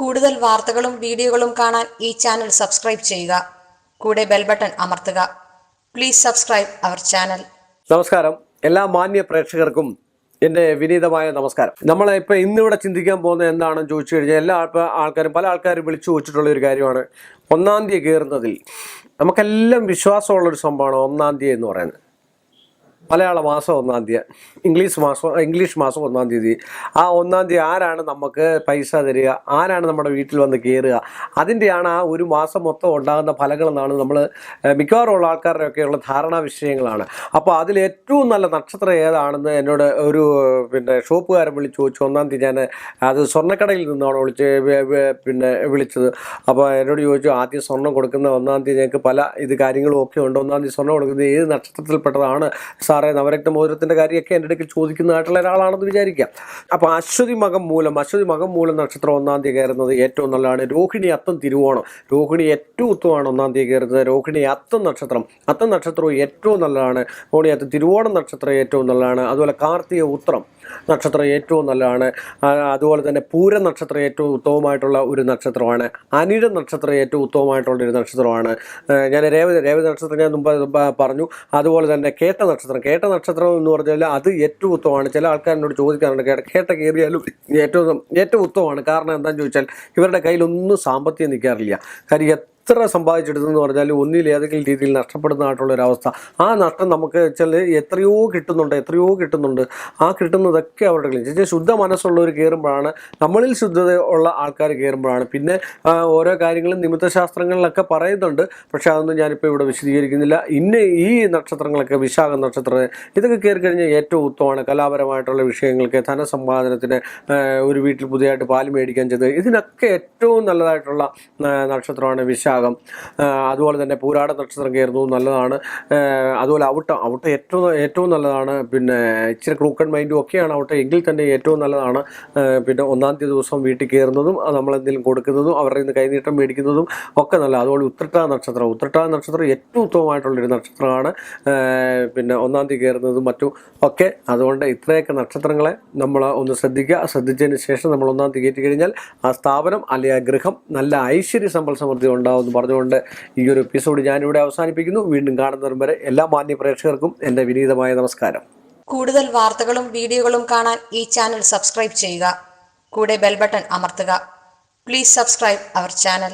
കൂടുതൽ വാർത്തകളും വീഡിയോകളും കാണാൻ ഈ ചാനൽ സബ്സ്ക്രൈബ് ചെയ്യുക. കൂടെ ബെൽ ബട്ടൺ അമർത്തുക. Please subscribe our channel. നമസ്കാരം. എല്ലാ മാന്യ പ്രേക്ഷകർക്കും എന്റെ വിനീതമായ നമസ്കാരം. നമ്മൾ ഇപ്പോൾ ഇന്നിവിടെ ചിന്തിക്കാൻ പോകുന്നത് എന്താണെന്ന് ചോദിച്ചു കഴിഞ്ഞാൽ എല്ലാ ആൾക്കാ ആൾക്കാരും പല ആൾക്കാരും വിളിച്ചു ചോദിച്ചിട്ടുള്ള ഒരു കാര്യമാണ്. ഒന്നാം തീയതി കയറുന്നതിൽ നമുക്കെല്ലാം വിശ്വാസമുള്ളൊരു സംഭവമാണ് ഒന്നാം തീയതി എന്ന് പറയുന്നത്. മലയാള മാസം ഒന്നാം തീയതി ഇംഗ്ലീഷ് മാസം ഇംഗ്ലീഷ് മാസം ഒന്നാം തീയതി. ആ ഒന്നാം തീയതി ആരാണ് നമുക്ക് പൈസ തരിക? ആരാണ് നമ്മുടെ വീട്ടിൽ വന്ന് കയറുക അതിന്റെയാണ് ആ ഒരു മാസം മൊത്തം ഉണ്ടാകുന്ന ഫലങ്ങളെന്നാണ് നമ്മൾ മിക്കവാറും ഉള്ള ആൾക്കാരുടെയൊക്കെയുള്ള ധാരണാ വിഷയങ്ങളാണ്. അപ്പോൾ അതിൽ ഏറ്റവും നല്ല നക്ഷത്രം ഏതാണെന്ന് എന്നോട് ഒരു പിന്നെ ഷോപ്പുകാരൻ വിളിച്ച് ചോദിച്ചു. ഒന്നാം തീയതി ഞാൻ അത് സ്വർണക്കടയിൽ നിന്നാണ് വിളിച്ച് പിന്നെ വിളിച്ചത്. അപ്പോൾ എന്നോട് ചോദിച്ചു ആദ്യം സ്വർണം കൊടുക്കുന്ന ഒന്നാം തീയതി ഞങ്ങൾക്ക് പല ഇത് കാര്യങ്ങളും ഒക്കെ ഉണ്ട്. ഒന്നാം തീയതി സ്വർണം കൊടുക്കുന്നത് ഏത് നക്ഷത്രത്തിൽപ്പെട്ടതാണ്? സാറേ നവരക്ത മോതിരത്തിന്റെ കാര്യമൊക്കെ എന്റെ അടുക്കൽ ചോദിക്കുന്നതായിട്ടുള്ള ഒരാളാണെന്ന് വിചാരിക്കാം. അപ്പോൾ അശ്വതി മകം മൂലം അശ്വതി മകം മൂലം നക്ഷത്രം ഒന്നാം തീയതി കയറുന്നത് ഏറ്റവും നല്ലതാണ്. രോഹിണി അത്തം തിരുവോണം. രോഹിണി ഏറ്റവും ഉത്തമമാണ് ഒന്നാം തീയതി കയറുന്നത്. രോഹിണി അത്തം നക്ഷത്രം. അത്തം നക്ഷത്രവും ഏറ്റവും നല്ലതാണ്. രോഹിണി അത്തം തിരുവോണം നക്ഷത്രം ഏറ്റവും നല്ലതാണ്. അതുപോലെ കാർത്തിക ഉത്രം. നക്ഷത്രം ഏറ്റവും നല്ലതാണ്. അതുപോലെ തന്നെ പൂര നക്ഷത്രം ഏറ്റവും ഉത്തമമായിട്ടുള്ള ഒരു നക്ഷത്രമാണ്. അനിഴ നക്ഷത്രം ഏറ്റവും ഉത്തമമായിട്ടുള്ള ഒരു നക്ഷത്രമാണ്. ഞാൻ രേവതി രേവതി നക്ഷത്രം ഞാൻ മുമ്പ് പറഞ്ഞു. അതുപോലെ തന്നെ കേട്ട നക്ഷത്രം. കേട്ട നക്ഷത്രം എന്ന് പറഞ്ഞാൽ അത് ഏറ്റവും ഉത്തമമാണ്. ചില ആൾക്കാർ എന്നോട് ചോദിക്കാറുണ്ട് കേട്ട കേട്ട കയറിയാലും ഏറ്റവും ഏറ്റവും ഉത്തമമാണ്. കാരണം എന്താണെന്ന് ചോദിച്ചാൽ ഇവരുടെ കയ്യിലൊന്നും സാമ്പത്തികം നിൽക്കാറില്ല. കാര്യം എത്ര സമ്പാദിച്ചെടുത്തെന്ന് പറഞ്ഞാൽ ഒന്നിലേതെങ്കിലും രീതിയിൽ നഷ്ടപ്പെടുന്നതായിട്ടുള്ള ഒരു അവസ്ഥ. ആ നഷ്ടം നമുക്ക് വെച്ചാൽ എത്രയോ കിട്ടുന്നുണ്ട് എത്രയോ കിട്ടുന്നുണ്ട്. ആ കിട്ടുന്നതൊക്കെ അവരുടെ കളിച്ച് ശുദ്ധ മനസ്സുള്ളവർ കയറുമ്പോഴാണ് നമ്മളിൽ ശുദ്ധത ഉള്ള ആൾക്കാർ കയറുമ്പോഴാണ്. പിന്നെ ഓരോ കാര്യങ്ങളും നിമിത്തശാസ്ത്രങ്ങളിലൊക്കെ പറയുന്നുണ്ട്. പക്ഷേ അതൊന്നും ഞാനിപ്പോൾ ഇവിടെ വിശദീകരിക്കുന്നില്ല. ഇന്ന ഈ നക്ഷത്രങ്ങളൊക്കെ വിശാഖ നക്ഷത്രം ഇതൊക്കെ കയറി കഴിഞ്ഞാൽ ഏറ്റവും ഉത്തമമാണ്. കലാപരമായിട്ടുള്ള വിഷയങ്ങൾക്ക് ധനസമ്പാദനത്തിന് ഒരു വീട്ടിൽ പുതിയതായിട്ട് പാൽ മേടിക്കാൻ ചെയ്തത് ഇതിനൊക്കെ ഏറ്റവും നല്ലതായിട്ടുള്ള നക്ഷത്രമാണ് വിശാഖം. ആ, അതുപോലെ തന്നെ പൂരാട നക്ഷത്രം കയറുന്നതും നല്ലതാണ് അതുപോലെ ഔട്ടം ഔട്ടം ഏറ്റവും ഏറ്റവും നല്ലതാണ്. പിന്നെ ഇച്ചിരി ക്രൂക്കൺ മൈൻഡും ഒക്കെയാണ് ഔട്ടം. എങ്കിൽ തന്നെ ഏറ്റവും നല്ലതാണ്. പിന്നെ ഒന്നാം തീയതി ദിവസം വീട്ടിൽ കയറുന്നതും നമ്മളെന്തെങ്കിലും കൊടുക്കുന്നതും അവരുടെ നിന്ന് കൈനീട്ടം മേടിക്കുന്നതും ഒക്കെ നല്ല. അതുപോലെ ഉത്രട്ടാ നക്ഷത്രം. ഉത്രട്ടാ നക്ഷത്രം ഏറ്റവും ഉത്തമമായിട്ടുള്ളൊരു നക്ഷത്രമാണ്. പിന്നെ ഒന്നാം തീയതി കയറുന്നതും മറ്റും ഒക്കെ. അതുകൊണ്ട് ഇത്രയൊക്കെ നക്ഷത്രങ്ങളെ നമ്മൾ ഒന്ന് ശ്രദ്ധിക്കുക. ശ്രദ്ധിച്ചതിന് ശേഷം നമ്മൾ ഒന്നാം തീയതി കയറ്റി കഴിഞ്ഞാൽ ആ സ്ഥാപനം അല്ലെങ്കിൽ ആ ഗൃഹം നല്ല ഐശ്വര്യ സമ്പൽ സമൃദ്ധി ഉണ്ടാവും എന്ന് പറഞ്ഞുകൊണ്ട് ഈ ഒരു എപ്പിസോഡ് ഞാനിവിടെ അവസാനിപ്പിക്കുന്നു. വീണ്ടും കാണുന്നവരും വരെ എല്ലാ മാന്യ പ്രേക്ഷകർക്കും എന്റെ വിനീതമായ നമസ്കാരം. കൂടുതൽ വാർത്തകളും വീഡിയോകളും കാണാൻ ഈ ചാനൽ സബ്സ്ക്രൈബ് ചെയ്യുക. കൂടെ ബെൽ ബട്ടൺ അമർത്തുക. Please subscribe our channel